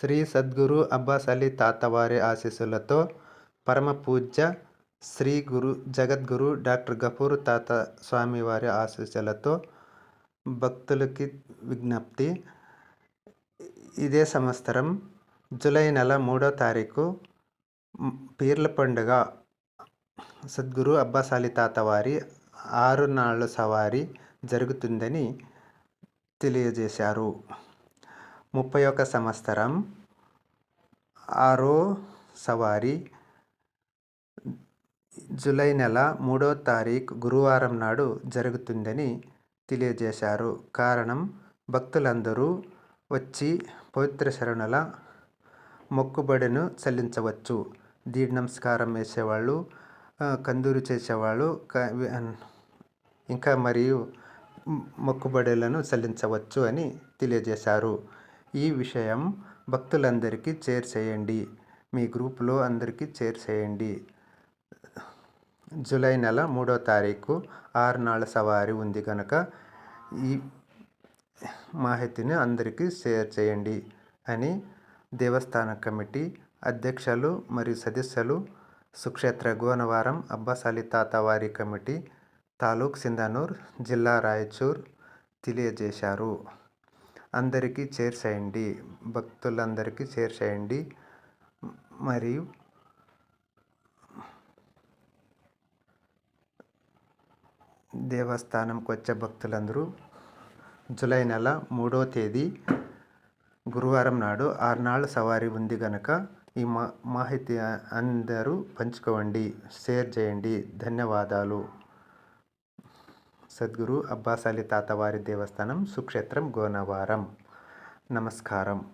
శ్రీ సద్గురు అబ్బాస్ అలీ తాతవారి ఆశీస్సులతో పరమ పూజ్య శ్రీ గురు జగద్గురు డాక్టర్ గఫూర్ తాత స్వామివారి ఆశీస్సులతో భక్తులకి విజ్ఞప్తి. ఇదే సంవత్సరం జూలై నెల మూడో తారీఖు పీర్ల పండుగ. సద్గురు అబ్బాస్ అలీ తాత వారి ఆరు నాళ్ళ సవారీ జరుగుతుందని తెలియజేశారు. ముప్పై ఒక సంవత్సరం. ఆరో సవారీ. జూలై నెల మూడో తారీఖు గురువారం నాడు జరుగుతుందని తెలియజేశారు. కారణం భక్తులందరూ వచ్చి పవిత్ర శరణుల మొక్కుబడిను చెల్లించవచ్చు. దీడి నమస్కారం వేసేవాళ్ళు కందూరు చేసేవాళ్ళు ఇంకా మరియు మొక్కుబడులను చెల్లించవచ్చు అని తెలియజేశారు. ఈ విషయం భక్తులందరికీ చేర్చేయండి మీ గ్రూపులో అందరికీ చేర్చేయండి జూలై నెల మూడో తారీఖు ఆరు నాళ్ళ సవారి ఉంది కనుక ఈ మాహితిని అందరికీ షేర్ చేయండి అని దేవస్థాన కమిటీ అధ్యక్షులు మరియు సదస్సులు సుక్షేత్ర గోనవారం అబ్బాస్ అలీ తాత వారి కమిటీ తాలూక్ సింధనూర్ జిల్లా రాయచూర్ తెలియజేశారు. అందరికీ చేర్చేయండి. భక్తులందరికీ చేర్చేయండి. మరియు దేవస్థానంకి వచ్చే భక్తులందరూ జూలై నెల మూడో తేదీ గురువారం నాడు ఆరునాళ్ళు సవారీ ఉంది కనుక ఈ మా మాహితి అందరూ పంచుకోండి. షేర్ చేయండి. ధన్యవాదాలు. సద్గురు అబ్బాస్ అలీ తాతవారి దేవస్థానం సుక్షేత్రం గోనవారం. నమస్కారం.